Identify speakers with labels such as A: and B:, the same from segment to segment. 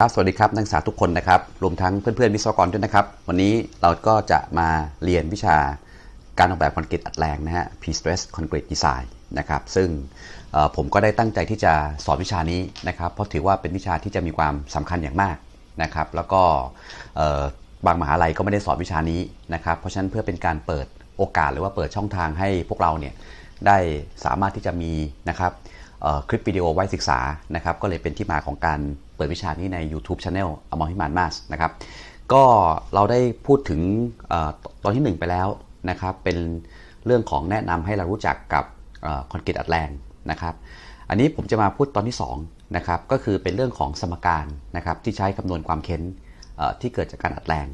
A: ครับสวัสดีครับนักศึกษาทุกคนนะครับรวมทั้งเพื่อนๆวิศวกรด้วยนะครับ วันนี้เราก็จะมาเรียนวิชาการออกแบบคอนกรีตอัดแรงนะฮะ P-Stress Concrete Design นะครับซึ่งผมก็ได้ตั้งใจที่จะสอนวิชานี้นะครับ เพราะถือว่าเป็นวิชาที่จะมีความสำคัญอย่างมากนะครับ แล้วก็บางมหาลัยก็ไม่ได้สอนวิชานี้นะครับ เพราะฉะนั้นเพื่อเป็นการเปิดโอกาสหรือว่าเปิดช่องทางให้พวกเราเนี่ยได้สามารถที่จะมีนะครับ คลิปวิดีโอไว้ศึกษานะครับก็เลยเป็นที่มาของการเปิดวิชานี้ใน YouTube Channel อมรพิมานมาสนะครับก็เราได้พูดถึงอตอนที่ 1 ไปแล้วนะครับเป็นเรื่องของแนะนำให้เรารู้จักกับคอนกรีตอัดแรงนะครับอันนี้ผมจะมาพูดตอนที่2นะครับก็คือเป็นเรื่องของสมการนะครับที่ใช้คำนวณความเค้นที่เกิดจากการอัดแรง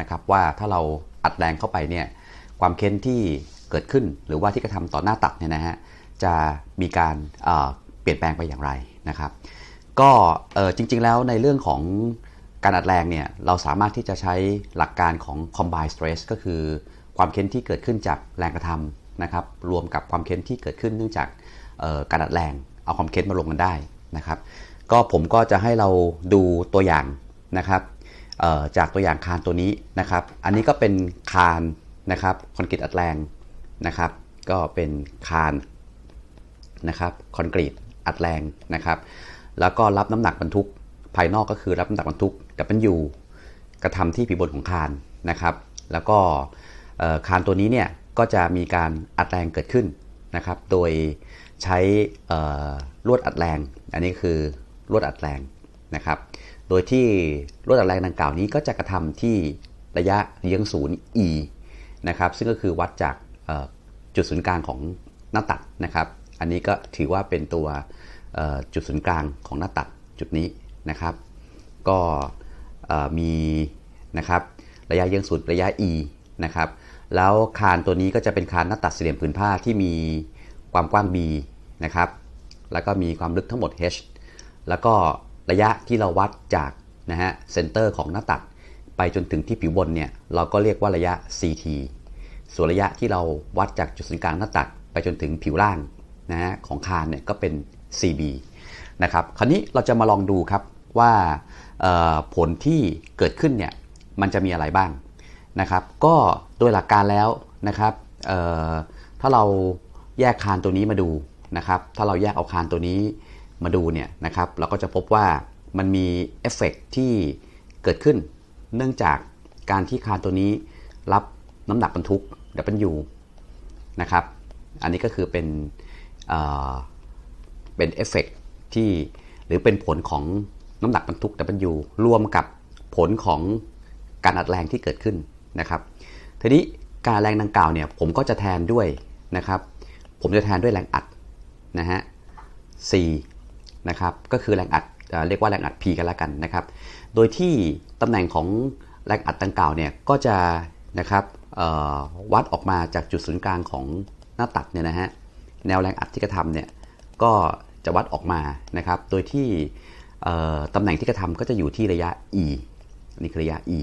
A: นะครับว่าถ้าเราอัดแรงเข้าไปเนี่ยความเค้นที่เกิดขึ้นหรือว่าที่กระทำต่อหน้าตัดเนี่ยนะฮะจะมีการเลี่ยนแปลงไปอย่างไรนะครับ ก็จริงๆแล้วในเรื่องของการอัดแรงเนี่ยเราสามารถที่จะใช้หลักการของ combined stress ก็คือความเค้นที่เกิดขึ้นจากแรงกระทำนะครับ รวมกับความเค้นที่เกิดขึ้นเนื่องจากการอัดแรง เอาความเค้นมาลงกันได้นะครับ ก็ผมก็จะให้เราดูตัวอย่างนะครับจากตัวอย่างคานตัวนี้นะครับ อันนี้ก็เป็นคานนะครับคอนกรีตอัดแรงนะครับ ก็เป็นคานนะครับคอนกรีต อัดแรงนะครับแล้วก็รับน้ำหนักบรรทุกภายนอกก็คือรับน้ำหนักบรรทุก W กระทำที่ผิวบนของคานนะครับ แล้วก็คานตัวนี้เนี่ยก็จะมีการอัดแรงเกิดขึ้นนะครับ โดยใช้ลวดอัดแรง อันนี้คือลวดอัดแรงนะครับ โดยที่ลวดอัดแรงดังกล่าวนี้ก็จะกระทำที่ระยะเยื้องศูนย์ e นะครับ ซึ่งก็คือวัดจากจุดศูนย์กลางของหน้าตัดนะครับ อันนี้ก็ถือว่าเป็นตัวจุดศูนย์กลางของหน้าตัดจุดนี้นะครับ ก็มีนะครับระยะเยื้องศูนย์ระยะ e นะครับแล้วคานตัวนี้ก็จะเป็นคานหน้าตัดสี่เหลี่ยมผืนผ้าที่มีความกว้าง b นะครับแล้วก็มีความลึกทั้งหมด h แล้วก็ระยะที่เราวัดจากนะฮะเซนเตอร์ของหน้าตัดไปจนถึงที่ผิวบนเนี่ยเราก็เรียกว่าระยะ ct ส่วนระยะที่เราวัดจากจุดศูนย์กลางหน้าตัดไปจนถึงผิวล่าง นะฮะของคานเนี่ยก็เป็น cb นะครับคราวนี้เราจะมาลองดูครับว่าผลที่เกิดขึ้นเนี่ยมันจะมีอะไรบ้างนะครับ ก็โดยหลักการแล้วนะครับถ้าเราแยกคานตัวนี้มาดูนะครับ ถ้าเราแยกเอาคานตัวนี้มาดูเนี่ยนะครับเราก็จะพบว่ามันมีเอฟเฟกต์ที่เกิดขึ้น เนื่องจากการที่คานตัวนี้รับน้ำหนักบรรทุก W นะครับ อันนี้ก็คือเป็น เป็นเอฟเฟกต์ที่หรือเป็นผลของน้ำหนักบรรทุก W รวมกับผลของการอัดแรงที่เกิดขึ้นนะครับทีนี้การแรงดังกล่าวเนี่ยผมก็จะแทนด้วยนะครับผมจะแทนด้วยแรงอัดนะฮะ C นะครับก็คือแรงอัดเอเรียกว่าแรงอัด P กันแล้วกันนะครับ โดยที่ตำแหน่งของแรงอัดดังกล่าวเนี่ยก็จะนะครับวัดออกมาจากจุดศูนย์กลางของหน้าตัดเนี่ยนะฮะ แนวแรงอัดที่กระทำเนี่ยก็จะวัดออกมานะครับ โดยที่ตำแหน่งที่กระทำก็จะอยู่ที่ระยะ e นี่คือระยะ e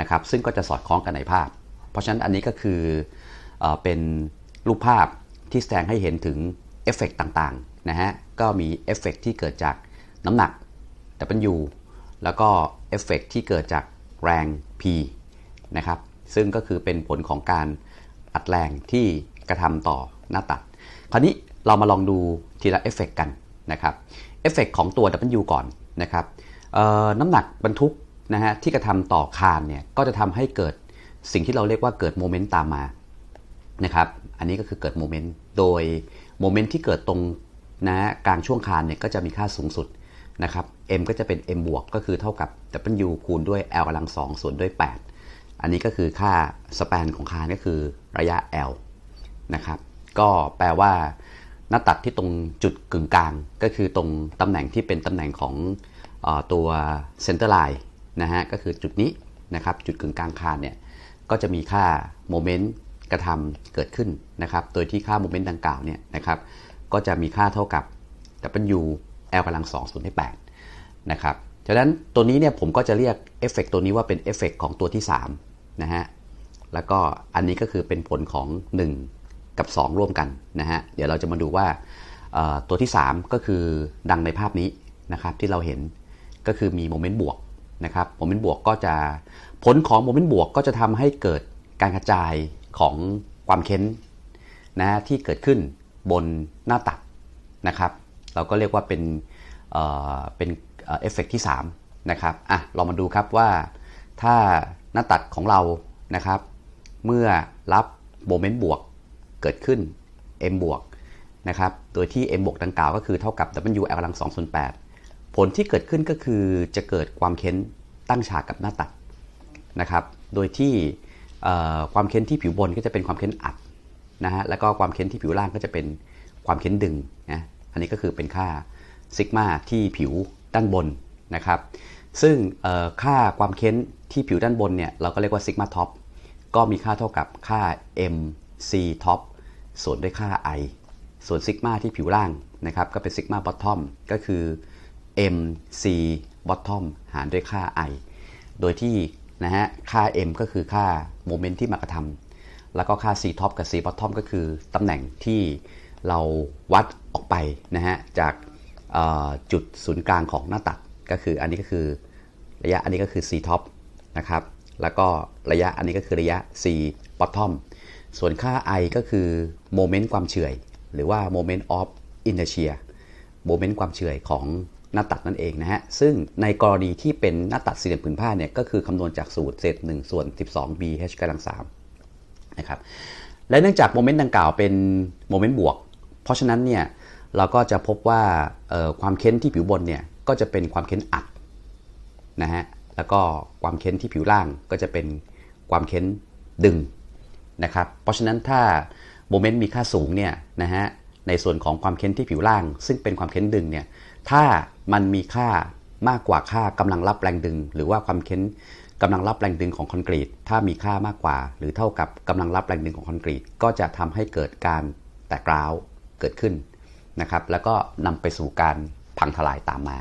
A: นะครับซึ่งก็จะสอดคล้องกันในภาพ เพราะฉะนั้นอันนี้ก็คือเอเป็นรูปภาพที่แสดงให้เห็นถึงเอฟเฟกต่างๆนะฮะก็มีเอฟเฟกที่เกิดจากน้ำหนัก W แล้วก็เอฟเฟกที่เกิดจากแรง P นะครับซึ่งก็คือเป็นผลของการอัดแรงที่กระทำต่อหน้าตัด ราวนี้เรามาลองดูทีละเอฟเฟกกันนะครับเอฟเฟกของตัว W ก่อนนะครับน้ำหนักบรรทุกนะฮะที่กระทำต่อคานเนี่ยก็จะทำให้เกิดสิ่งที่เราเรียกว่าเกิดโมเมนต์ตามมานะครับอันนี้ก็คือเกิดโมเมนต์โดยโมเมนต์ที่เกิดตรงนะกลางช่วงคานเนี่ยก็จะมีค่าสูงสุดนะครับ m ก็จะเป็น m บวกก็คือเท่ากับ w คูณด้วย l กำลังสองส่วนด้วย 8 อันนี้ก็คือค่าสแปนของคานก็คือระยะ l นะครับ ก็แปลว่า หน้าตัดที่ตรงจุดกึ่งกลาง ก็คือตรงตำแหน่งที่เป็นตำแหน่งของอตัวเซนเตอร์ไลน์นะฮะก็คือจุดนี้นะครับจุดกึ่งกลางคานเนี่ยก็จะมีค่าโมเมนต์กระทำเกิดขึ้นนะครับโดยที่ค่าโมเมนต์ดังกล่าวเนี่ยนะครับก็จะมีค่าเท่ากับ W L กำลัง2ส่วนที่8นะครับฉะนั้นตัวนี้เนี่ยผมก็จะเรียกเอฟเฟกตัวนี้ว่าเป็นเอฟเฟกของตัวที่3นะฮะแล้วก็อันนี้ก็คือเป็นผลของ 1 กับ 2 ร่วมกันนะฮะเดี๋ยวเราจะมาดูว่าตัวที่ 3 ก็คือดังในภาพนี้นะครับที่เราเห็นก็คือมีโมเมนต์บวกนะครับโมเมนต์บวกก็จะผลของโมเมนต์บวกก็จะทำให้เกิดการกระจายของความเค้นนะที่เกิดขึ้นบนหน้าตัดนะครับ เราก็เรียกว่าเป็นเอ่อเป็นเอฟเฟกที่3นะครับอะเรามาดูครับว่าถ้าหน้าตัดของเรานะครับ เมื่อรับโมเมนต์บวก เกิดขึ้น m บวกนะครับ โดยที่ m บวกดังกล่าวก็คือเท่ากับ w l กำลัง2ส่วน8ผลที่เกิดขึ้นก็คือจะเกิดความเค้นตั้งฉากกับหน้าตัดนะครับ โดยที่ความเค้นที่ผิวบนก็จะเป็นความเค้นอัดนะฮะ แล้วก็ความเค้นที่ผิวล่างก็จะเป็นความเค้นดึงนะ อันนี้ก็คือเป็นค่าซิกมาที่ผิวด้านบนนะครับ ซึ่งค่าความเค้นที่ผิวด้านบนเนี่ยเราก็เรียกว่าซิกมาท็อปก็มีค่าเท่ากับค่า m c top ส่วนด้วยค่า i ส่วนซิกมาที่ผิวล่างนะครับก็เป็นซิกมาบอททอมก็คือ m c bottom หารด้วยค่า i โดยที่นะฮะค่า m ก็คือค่าโมเมนต์ที่มากระทำแล้วก็ค่า c top กับ c bottom ก็คือตำแหน่งที่เราวัดออกไปนะฮะจากจุดศูนย์กลางของหน้าตัดก็คืออันนี้ก็คือระยะอันนี้ก็คือ c top นะครับแล้วก็ระยะอันนี้ก็คือระยะ c bottom ส่วนค่า i ก็คือโมเมนต์ความเฉื่อย หรือว่า moment of inertia โมเมนต์ความเฉื่อยของหน้าตัดนั่นเองนะฮะ ซึ่งในกรณีที่เป็นหน้าตัดสี่เหลี่ยมผืนผ้าเนี่ย ก็คือคำนวณจากสูตรเศษ1ส่วน 12 b h กำลัง3นะครับ และเนื่องจากโมเมนต์ดังกล่าวเป็นโมเมนต์บวก เพราะฉะนั้นเนี่ยเราก็จะพบว่าความเค้นที่ผิวบนเนี่ยก็จะเป็นความเค้นอัดนะฮะ แล้วก็ความเค้นที่ผิวล่างก็จะเป็นความเค้นดึง นะครับ เพราะฉะนั้นถ้าโมเมนต์มีค่าสูงเนี่ยนะฮะในส่วนของความเค้นที่ผิวล่าง ซึ่งเป็นความเค้นดึงเนี่ยถ้ามันมีค่ามากกว่าค่ากำลังรับแรงดึง หรือว่าความเค้นกำลังรับแรงดึงของคอนกรีต ถ้ามีค่ามากกว่า หรือเท่ากับกำลังรับแรงดึงของคอนกรีต ก็จะทำให้เกิดการแตกร้าวเกิดขึ้นนะครับ แล้วก็นำไปสู่การพังทลายตามมา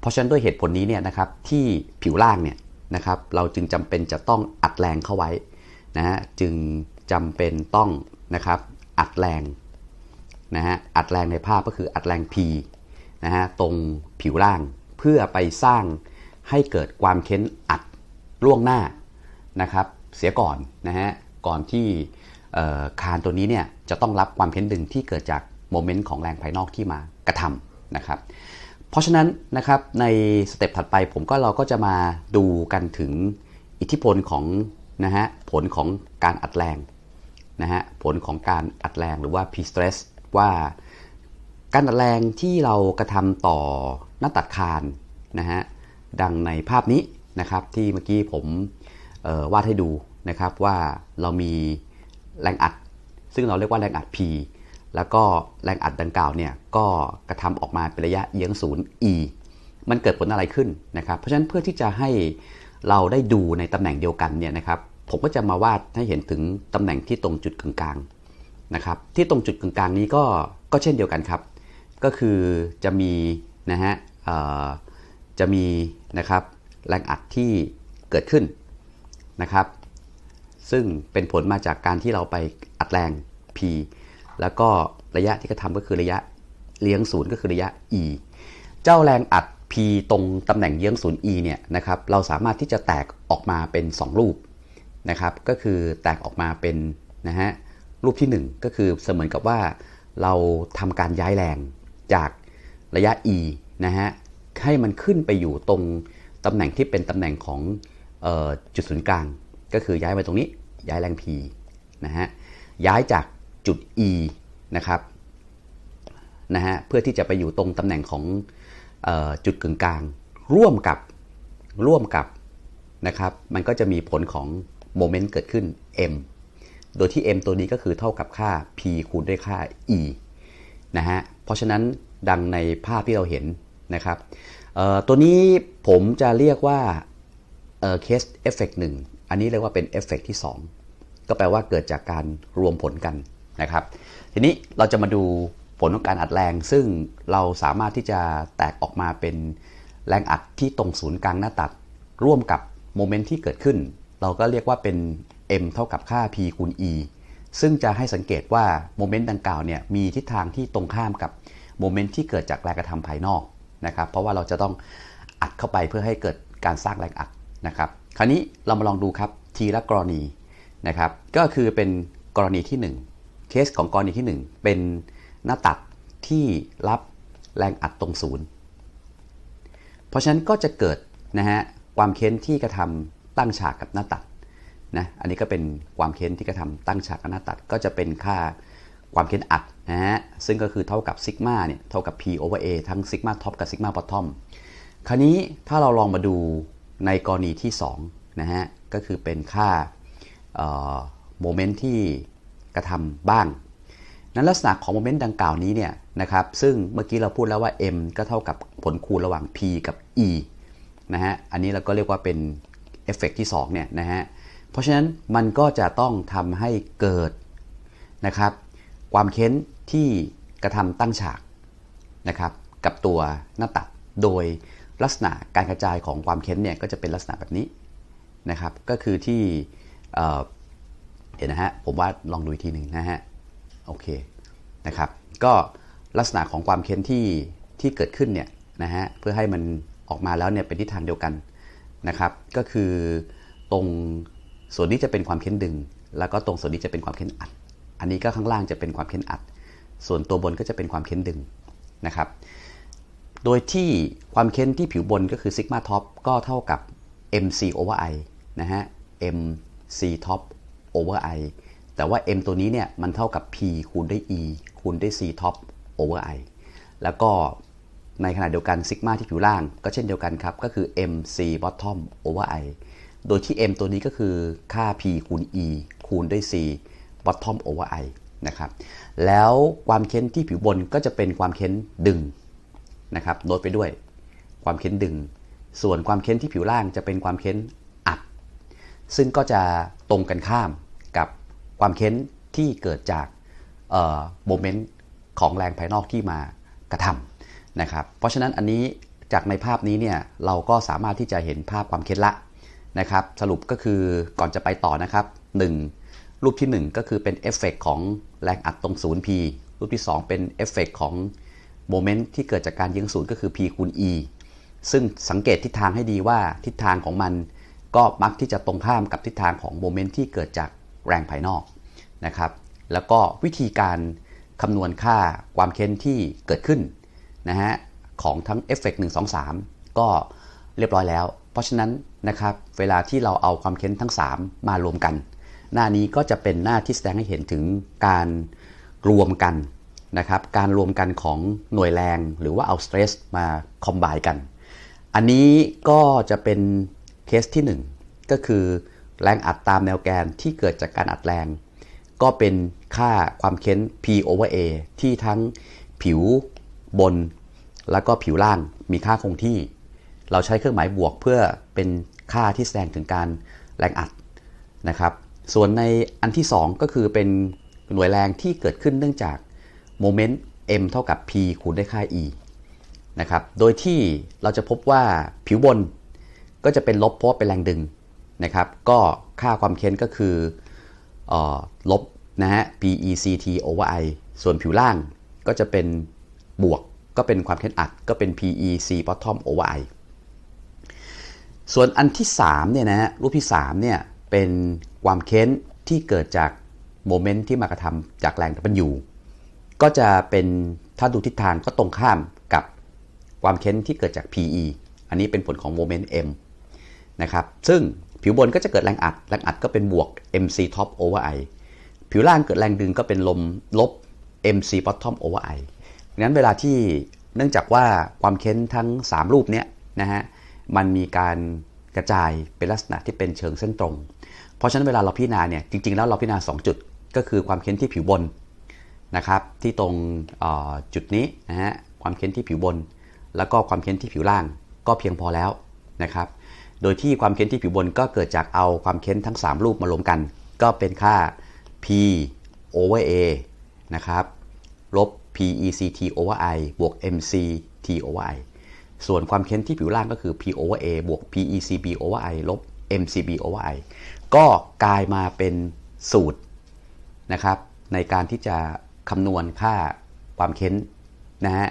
A: เพราะฉะนั้นด้วยเหตุผลนี้เนี่ยนะครับที่ผิวล่างเนี่ยนะครับเราจึงจำเป็นจะต้องอัดแรงเข้าไว้ นะฮะจึงจำเป็นต้องนะครับอัดแรงนะฮะอัดแรงในภาพก็คืออัดแรง P นะฮะตรงผิวล่างเพื่อไปสร้างให้เกิดความเค้นอัดล่วงหน้านะครับเสียก่อนนะฮะก่อนที่คานตัวนี้เนี่ยจะต้องรับความเค้นดึงที่เกิดจากโมเมนต์ของแรงภายนอกที่มากระทำนะครับเพราะฉะนั้นนะครับในสเต็ปถัดไปผมก็เราก็จะมาดูกันถึงอิทธิพลของ นะฮะผลของการอัดแรงนะฮะผลของการอัดแรงหรือว่า P-stress ว่าการอัดแรงที่เรากระทำต่อหน้าตัดคานนะฮะดังในภาพนี้นะครับที่เมื่อกี้ผมวาดให้ดูนะครับว่าเรามีแรงอัด ซึ่งเราเรียกว่าแรงอัด P แล้วก็แรงอัดดังกล่าวเนี่ยก็กระทำออกมาเป็นระยะเยื้องศูนย์ e มันเกิดผลอะไรขึ้นนะครับ เพราะฉะนั้นเพื่อที่จะให้ เราได้ดูในตำแหน่งเดียวกันเนี่ยนะครับผมก็จะมาวาดให้เห็นถึงตำแหน่งที่ตรงจุดกึ่งกลางนะครับที่ตรงจุดกึ่งกลางนี้ก็ก็เช่นเดียวกันครับ ก็คือจะมีนะฮะเอ่อจะมีนะครับแรงอัดที่เกิดขึ้นนะครับ ซึ่งเป็นผลมาจากการที่เราไปอัดแรง P แล้วก็ระยะที่กระทำก็คือระยะเลี้ยงศูนย์ก็คือระยะ e เจ้าแรงอัด ตรงตำแหน่งเยื้องศูนย์ e เนี่ยนะครับเราสามารถที่จะแตกออกมาเป็น 2 รูปนะครับก็คือแตกออกมาเป็นนะฮะรูปที่ 1 ก็คือเสมือนกับว่าเราทำการย้ายแรงจากระยะ e นะฮะให้มันขึ้นไปอยู่ตรงตำแหน่งที่เป็นตำแหน่งของออจุดศูนย์กลาง ก็คือย้ายไปตรงนี้ย้ายแรง p นะฮะย้ายจากจุด e นะครับนะฮะเพื่อที่จะไปอยู่ตรงตำแหน่งของ จุดกึ่งกลาง ร่วมกับร่วมกับนะครับ มันก็จะมีผลของโมเมนต์เกิดขึ้น m โดยที่ m ตัวนี้ก็คือเท่ากับค่า p คูณด้วยค่า e นะฮะเพราะฉะนั้นดังในภาพที่เราเห็นนะครับตัวนี้ผมจะเรียกว่าเคสเอฟเฟกต์หนึ่งอันนี้เรียกว่าเป็นเอฟเฟกต์ที่ 2 ก็แปลว่าเกิดจากการรวมผลกันนะครับ ทีนี้เราจะมาดู ผลของการอัดแรง ซึ่งเราสามารถที่จะแตกออกมาเป็นแรงอัดที่ตรงศูนย์กลางหน้าตัดร่วมกับโมเมนต์ที่เกิดขึ้น เราก็เรียกว่าเป็น m เท่ากับค่า p คูณ e ซึ่งจะให้สังเกตว่าโมเมนต์ดังกล่าวเนี่ยมีทิศทางที่ตรงข้ามกับโมเมนต์ที่เกิดจากแรงกระทำภายนอกนะครับเพราะว่าเราจะต้องอัดอัดเข้าไปเพื่อให้เกิดการสร้างแรงอัดนะครับคราวนี้เรามาลองดูครับทีละกรณีนะครับก็คือเป็นกรณีที่ 1 เคสของกรณีที่ 1 เป็น หน้าตัดที่รับแรงอัดตรงศูนย์เพราะฉะนั้นก็จะเกิดนะฮะความเค้นที่กระทำตั้งฉากกับหน้าตัดนะอันนี้ก็เป็นความเค้นที่กระทำตั้งฉากกับหน้าตัดก็จะเป็นค่าความเค้นอัดนะฮะซึ่งก็คือเท่ากับซิกมาเนี่ยเท่ากับ P over A ทั้งซิกมาท็อปกับซิกมาบอททอมคราวนี้ถ้าเราลองมาดูในกรณีที่2นะฮะก็คือเป็นค่าโมเมนต์ที่กระทำบ้าง นั้นลักษณะของโมเมนต์ดังกล่าวนี้เนี่ยนะครับซึ่งเมื่อกี้เราพูดแล้วว่า m ก็เท่ากับผลคูณระหว่าง p กับ e นะฮะอันนี้เราก็เรียกว่าเป็นเอฟเฟกที่2เนี่ยนะฮะเพราะฉะนั้นมันก็จะต้องทำให้เกิดนะครับความเค้นที่กระทำตั้งฉากนะครับกับตัวหน้าตัดโดยลักษณะการกระจายของความเค้นเนี่ยก็จะเป็นลักษณะแบบนี้นะครับก็คือที่เเห็นนะฮะผมว่าลองดูอีกทีหนึ่งนะฮะ โอเคนะครับ ก็ลักษณะของความเค้นที่ที่เกิดขึ้นเนี่ยนะฮะเพื่อให้มันออกมาแล้วเนี่ยเป็นทิศทางเดียวกันนะครับ ก็คือตรงส่วนนี้จะเป็นความเค้นดึง แล้วก็ตรงส่วนนี้จะเป็นความเค้นอัด อันนี้ก็ข้างล่างจะเป็นความเค้นอัด ส่วนตัวบนก็จะเป็นความเค้นดึงนะครับ โดยที่ความเค้นที่ผิวบนก็คือซิกมาท็อปก็เท่ากับ mc over i นะฮะ mc top over i แต่ว่า m ตัวนี้เนี่ยมันเท่ากับ p คูณด้วย e คูณด้วย c top over i แล้วก็ในขณะเดียวกันซิกมาที่ผิวล่าง ก็เช่นเดียวกันครับ ก็คือ mc bottom over i โดยที่ m ตัวนี้ก็คือค่า p คูณ e คูณด้วย c bottom over i นะครับ แล้วความเค้นที่ผิวบนก็จะเป็นความเค้นดึงนะครับโน้ตไปด้วย ความเค้นดึง ส่วนความเค้นที่ผิวล่างจะเป็นความเค้นอัด ซึ่งก็จะตรงกันข้าม ความเค้นที่เกิดจากโมเมนต์ของแรงภายนอกที่มากระทำนะครับ เพราะฉะนั้นอันนี้จากในภาพนี้เนี่ยเราก็สามารถที่จะเห็นภาพความเค้นละนะครับ สรุปก็คือก่อนจะไปต่อนะครับ 1 รูปที่ 1 ก็คือเป็นเอฟเฟกของแรงอัดตรง 0P รูปที่ 2 เป็นเอฟเฟกของโมเมนต์ที่เกิดจากการยิงศูนย์ก็คือ P คูณ E ซึ่งสังเกตทิศทางให้ดีว่าทิศทางของมันก็มักที่จะตรงข้ามกับทิศทางของโมเมนต์ที่เกิดจาก แรงภายนอกนะครับ แล้วก็วิธีการคำนวณค่าความเค้นที่เกิดขึ้นนะฮะของทั้งเอฟเฟกต์1 2 3ก็เรียบร้อยแล้ว เพราะฉะนั้นนะครับเวลาที่เราเอาความเค้นทั้ง 3 มารวมกัน หน้านี้ก็จะเป็นหน้าที่แสดงให้เห็นถึงการรวมกันนะครับการรวมกันของหน่วยแรงหรือว่าเอาสเตรสมาคอมไบกัน อันนี้ก็จะเป็นเคสที่ 1 ก็คือ แรงอัดตามแนวแกนที่เกิดจากการอัดแรง ก็เป็นค่าความเค้น P over A ที่ทั้งผิวบน แล้วก็ผิวล่างมีค่าคงที่ เราใช้เครื่องหมายบวกเพื่อเป็นค่าที่แสดงถึงการแรงอัดนะครับ ส่วนในอันที่ 2 ก็คือเป็นหน่วยแรงที่เกิดขึ้นเนื่องจากโมเมนต์ m เท่ากับ p คูณด้วยค่า e นะครับ โดยที่เราจะพบว่าผิวบนก็จะเป็นลบเพราะเป็นแรงดึง นะครับก็ค่าความเค้นก็คืออลบนะฮะ PECT over I ส่วนผิวล่างก็จะเป็นบวกก็เป็นความเค้นอัดก็เป็น PEC bottom over I ส่วนอันที่3เนี่ยนะฮะรูปที่3เนี่ยเป็นความเค้นที่เกิดจากโมเมนต์ที่มากระทำจากแรง W ก็จะเป็นถ้าดูทิศทางก็ตรงข้ามกับความเค้นที่เกิดจาก PE อันนี้เป็นผลของโมเมนต์ M นะครับ ซึ่ง ผิวบนก็จะเกิดแรงอัด แรงอัดก็เป็นบวก mc top over i ผิวล่างเกิดแรงดึงก็เป็นลมลบ mc bottom over i ดังนั้นเวลาที่เนื่องจากว่าความเค้นทั้ง 3 รูปเนี้ยนะฮะมันมีการกระจายเป็นลักษณะที่เป็นเชิงเส้นตรง เพราะฉะนั้นเวลาเราพิจารณาเนี่ยจริงๆแล้วเราพิจารณา 2 จุด ก็คือความเค้นที่ผิวบนนะครับที่ตรงจุดนี้นะฮะความเค้นที่ผิวบน แล้วก็ความเค้นที่ผิวล่างก็เพียงพอแล้วนะครับ โดยที่ความเค้นที่ผิวบนก็เกิดจากเอาความเค้นทั้ง 3 รูปมารวมกัน ก็เป็นค่า p over a นะครับ ลบ PECT over i บวก MCT over i ส่วนความเค้นที่ผิวล่างก็คือ P over a บวก PECB over i ลบ MCB over i ก็กลายมาเป็นสูตรนะครับในการที่จะคำนวณค่าความเค้นนะฮะ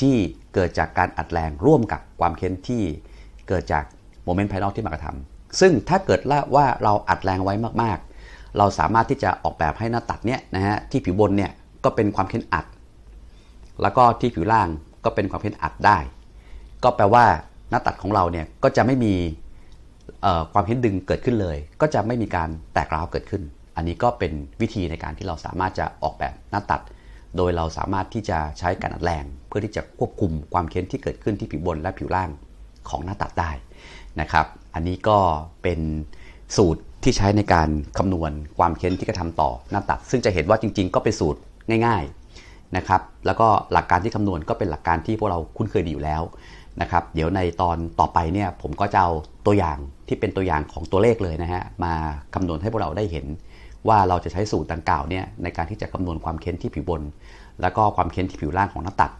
A: ที่เกิดจากการอัดแรงร่วมกับความเค้นที่เกิดจาก โมเมนต์ภายนอกที่มากระทำซึ่งถ้าเกิดว่าเราอัดแรงไว้มากๆ เราสามารถที่จะออกแบบให้หน้าตัดเนี้ยนะฮะที่ผิวบนเนี่ยก็เป็นความเค้นอัด แล้วก็ที่ผิวล่างก็เป็นความเค้นอัดได้ ก็แปลว่าหน้าตัดของเราเนี่ยก็จะไม่มีความเค้นดึงเกิดขึ้นเลย ก็จะไม่มีการแตกร้าวเกิดขึ้น อันนี้ก็เป็นวิธีในการที่เราสามารถจะออกแบบหน้าตัด โดยเราสามารถที่จะใช้การอัดแรง เพื่อที่จะควบคุมความเค้นที่เกิดขึ้นที่ผิวบนและผิวล่างของหน้าตัดได้ นะครับ อันนี้ก็เป็นสูตรที่ใช้ในการคำนวณความเค้นที่กระทำต่อหน้าตัด ซึ่งจะเห็นว่าจริง ๆ ก็เป็นสูตรง่ายๆนะครับ แล้วก็หลักการที่คำนวณก็เป็นหลักการที่พวกเราคุ้นเคยดีอยู่แล้วนะครับ เดี๋ยวในตอนต่อไปเนี่ยผมก็จะเอาตัวอย่างที่เป็นตัวอย่างของตัวเลขเลยนะฮะมาคำนวณให้พวกเราได้เห็น ว่าเราจะใช้สูตรดังกล่าวเนี่ยในการที่จะคำนวณความเค้นที่ผิวบน แล้วก็ความเค้นที่ผิวล่างของหน้าตัด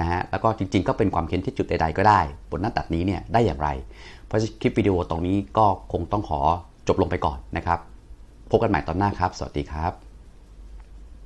A: นะฮะแล้วก็จริงๆ ก็เป็นความเค้นที่จุดใดๆก็ได้ บนหน้าตัดนี้เนี่ยได้อย่างไร เพราะคลิปวิดีโอตรงนี้ก็คงต้องขอจบลงไปก่อนนะครับ พบกันใหม่ตอนหน้าครับ สวัสดีครับ